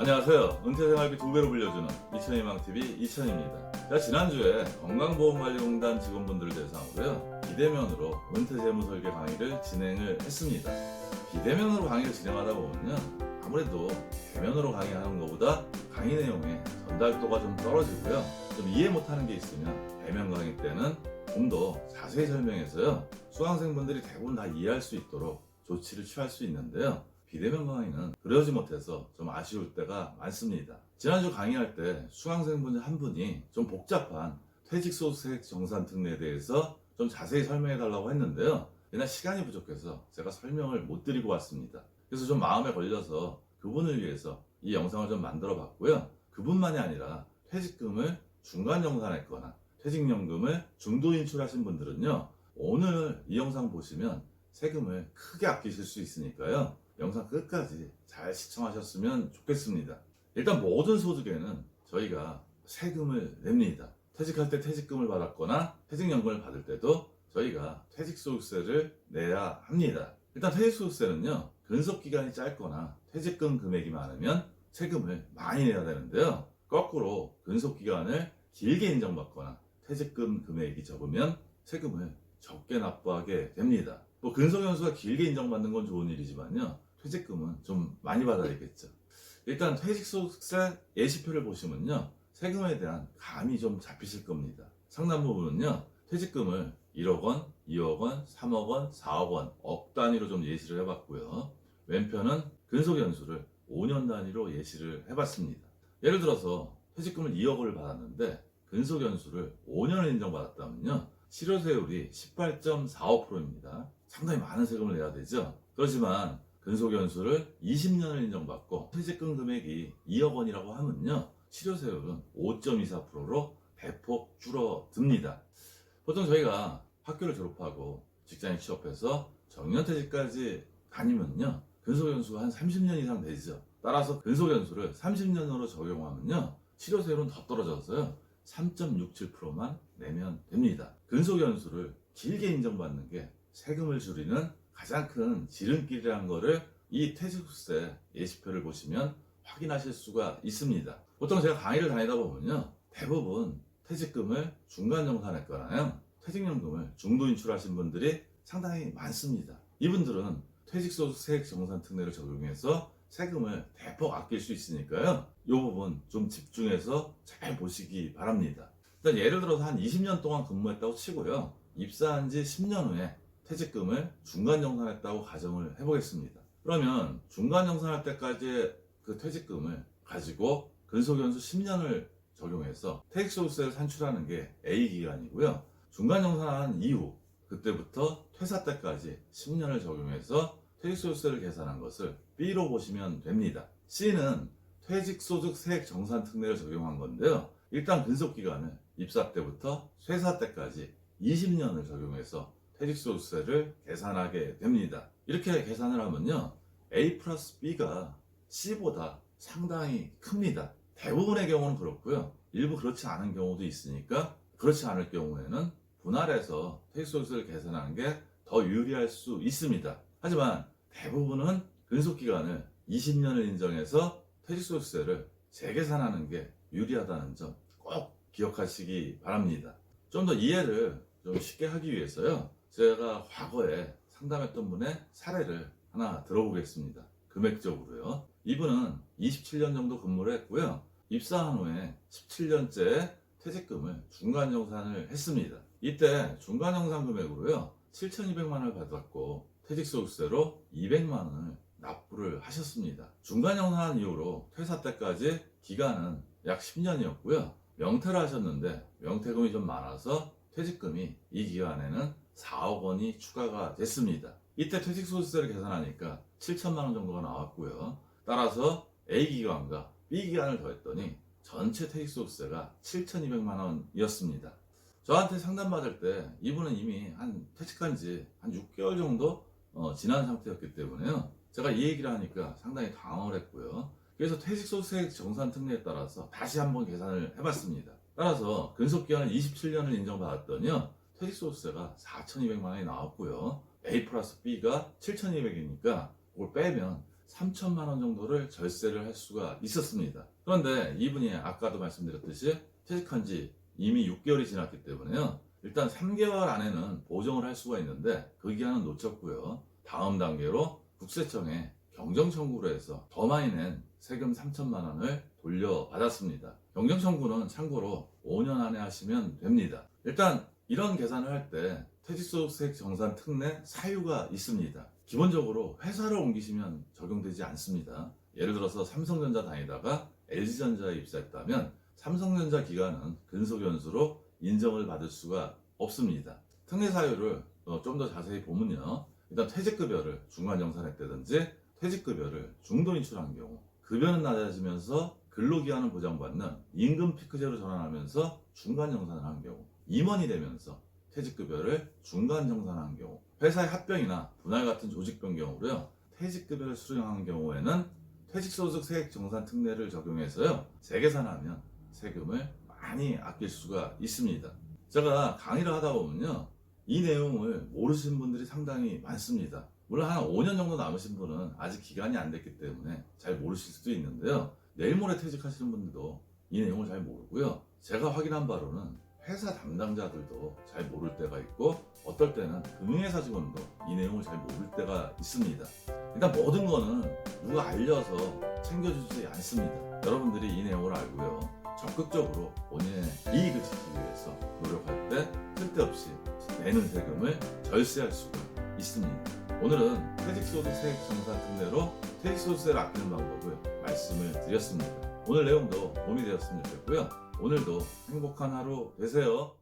안녕하세요. 은퇴생활비 두 배로 불려주는 이천희망TV 이천입니다. 제가 지난주에 건강보험관리공단 직원분들을 대상으로요. 비대면으로 은퇴재무 설계 강의를 진행을 했습니다. 비대면으로 강의를 진행하다 보면요. 아무래도 대면으로 강의하는 것보다 강의 내용의 전달도가 좀 떨어지고요. 좀 이해 못하는 게 있으면 대면 강의 때는 좀 더 자세히 설명해서요. 수강생분들이 대부분 다 이해할 수 있도록 조치를 취할 수 있는데요. 비대면 강의는 그러지 못해서 좀 아쉬울 때가 많습니다. 지난주 강의할 때 수강생분 한 분이 좀 복잡한 퇴직소득세 정산 특례에 대해서 좀 자세히 설명해 달라고 했는데요. 그날 시간이 부족해서 제가 설명을 못 드리고 왔습니다. 그래서 좀 마음에 걸려서 그분을 위해서 이 영상을 좀 만들어 봤고요. 그분만이 아니라 퇴직금을 중간 정산했거나 퇴직연금을 중도 인출하신 분들은요. 오늘 이 영상 보시면 세금을 크게 아끼실 수 있으니까요. 영상 끝까지 잘 시청하셨으면 좋겠습니다. 일단 모든 소득에는 저희가 세금을 냅니다. 퇴직할 때 퇴직금을 받았거나 퇴직연금을 받을 때도 저희가 퇴직소득세를 내야 합니다. 일단 퇴직소득세는요, 근속기간이 짧거나 퇴직금 금액이 많으면 세금을 많이 내야 되는데요. 거꾸로 근속기간을 길게 인정받거나 퇴직금 금액이 적으면 세금을 적게 납부하게 됩니다. 뭐 근속연수가 길게 인정받는 건 좋은 일이지만요. 퇴직금은 좀 많이 받아야 겠죠. 일단 퇴직소득세 예시표를 보시면요. 세금에 대한 감이 좀 잡히실 겁니다. 상당 부분은요. 퇴직금을 1억 원, 2억 원, 3억 원, 4억 원, 억 단위로 좀 예시를 해봤고요. 왼편은 근속연수를 5년 단위로 예시를 해봤습니다. 예를 들어서 퇴직금을 2억을 받았는데 근속연수를 5년을 인정받았다면요. 실효세율이 18.45%입니다. 상당히 많은 세금을 내야 되죠. 그렇지만 근속연수를 20년을 인정받고 퇴직금 금액이 2억 원이라고 하면요. 실효세율은 5.24%로 대폭 줄어듭니다. 보통 저희가 학교를 졸업하고 직장에 취업해서 정년퇴직까지 다니면요. 근속연수가 한 30년 이상 되죠. 따라서 근속연수를 30년으로 적용하면요. 실효세율은 더 떨어져서요. 3.67%만 내면 됩니다. 근속연수를 길게 인정받는 게 세금을 줄이는 가장 큰 지름길이라는 거를 이 퇴직세 예시표를 보시면 확인하실 수가 있습니다. 보통 제가 강의를 다니다 보면요. 대부분 퇴직금을 중간 정산했거나요. 퇴직연금을 중도 인출하신 분들이 상당히 많습니다. 이분들은 퇴직소득세 정산 특례를 적용해서 세금을 대폭 아낄 수 있으니까요. 이 부분 좀 집중해서 잘 보시기 바랍니다. 일단 예를 들어서 한 20년 동안 근무했다고 치고요. 입사한 지 10년 후에 퇴직금을 중간 정산했다고 가정을 해보겠습니다. 그러면 중간 정산할 때까지의 그 퇴직금을 가지고 근속연수 10년을 적용해서 퇴직소득세를 산출하는 게 A 기간이고요. 중간 정산한 이후 그때부터 퇴사 때까지 10년을 적용해서 퇴직소득세를 계산한 것을 B로 보시면 됩니다. C는 퇴직소득세 정산 특례를 적용한 건데요. 일단 근속기간을 입사 때부터 퇴사 때까지 20년을 적용해서 퇴직소득세를 계산하게 됩니다. 이렇게 계산을 하면요. A 플러스 B가 C보다 상당히 큽니다. 대부분의 경우는 그렇고요. 일부 그렇지 않은 경우도 있으니까 그렇지 않을 경우에는 분할해서 퇴직소득세를 계산하는 게 더 유리할 수 있습니다. 하지만 대부분은 근속기간을 20년을 인정해서 퇴직소득세를 재계산하는 게 유리하다는 점 꼭 기억하시기 바랍니다. 좀 더 이해를 좀 쉽게 하기 위해서요. 제가 과거에 상담했던 분의 사례를 하나 들어보겠습니다. 금액적으로요. 이분은 27년 정도 근무를 했고요. 입사한 후에 17년째 퇴직금을 중간정산을 했습니다. 이때 중간정산 금액으로요. 7,200만 원을 받았고 퇴직소득세로 200만 원을 납부를 하셨습니다. 중간정산 이후로 퇴사 때까지 기간은 약 10년이었고요. 명퇴를 하셨는데 명퇴금이 좀 많아서 퇴직금이 이 기간에는 4억 원이 추가가 됐습니다. 이때 퇴직 소득세를 계산하니까 7천만 원 정도가 나왔고요. 따라서 A 기간과 B 기간을 더했더니 전체 퇴직 소득세가 7,200만 원이었습니다. 저한테 상담받을 때 이분은 이미 한 퇴직한 지 한 6개월 정도 어, 지난 상태였기 때문에요. 제가 이 얘기를 하니까 상당히 당황을 했고요. 그래서 퇴직소득세 정산 특례에 따라서 다시 한번 계산을 해봤습니다. 따라서 근속기간을 27년을 인정받았더니요. 퇴직소득세가 4,200만 원이 나왔고요. A 플러스 B가 7,200이니까 그걸 빼면 3천만 원 정도를 절세를 할 수가 있었습니다. 그런데 이분이 아까도 말씀드렸듯이 퇴직한 지 이미 6개월이 지났기 때문에요. 일단 3개월 안에는 보정을 할 수가 있는데 그 기한은 놓쳤고요. 다음 단계로 국세청에 경정 청구를 해서 더 많이 낸 세금 3천만 원을 돌려받았습니다. 경정 청구는 참고로 5년 안에 하시면 됩니다. 일단 이런 계산을 할 때 퇴직소득세 정산 특례 사유가 있습니다. 기본적으로 회사를 옮기시면 적용되지 않습니다. 예를 들어서 삼성전자 다니다가 LG전자에 입사했다면 삼성전자 기간은 근속연수로 인정을 받을 수가 없습니다. 특례 사유를 어, 좀더 자세히 보면요. 일단 퇴직급여를 중간정산했다든지 퇴직급여를 중도 인출한 경우 급여는 낮아지면서 근로기한을 보장받는 임금 피크제로 전환하면서 중간정산을 한 경우 임원이 되면서 퇴직급여를 중간정산한 경우 회사의 합병이나 분할 같은 조직병 경우로요. 퇴직급여를 수령한 경우에는 퇴직소득 세액 정산 특례를 적용해서요. 재계산하면 세금을 많이 아낄 수가 있습니다. 제가 강의를 하다 보면요. 이 내용을 모르시는 분들이 상당히 많습니다 물론 한 5년 정도 남으신 분은 아직 기간이 안 됐기 때문에 잘 모르실 수도 있는데요 내일 모레 퇴직하시는 분들도 이 내용을 잘 모르고요 제가 확인한 바로는 회사 담당자들도 잘 모를 때가 있고 어떨 때는 금융회사 직원도 이 내용을 잘 모를 때가 있습니다. 일단 모든 거는 누가 알려서 챙겨주지 않습니다. 여러분들이 이 내용을 알고요. 적극적으로 본인의 이익을 지키기 위해서 노력할 때 쓸데없이 내는 세금을 절세할 수가 있습니다. 오늘은 퇴직소득세 정산 특례로 퇴직소득세를 아끼는 방법을 말씀을 드렸습니다. 오늘 내용도 도움이 되었으면 좋겠고요. 오늘도 행복한 하루 되세요.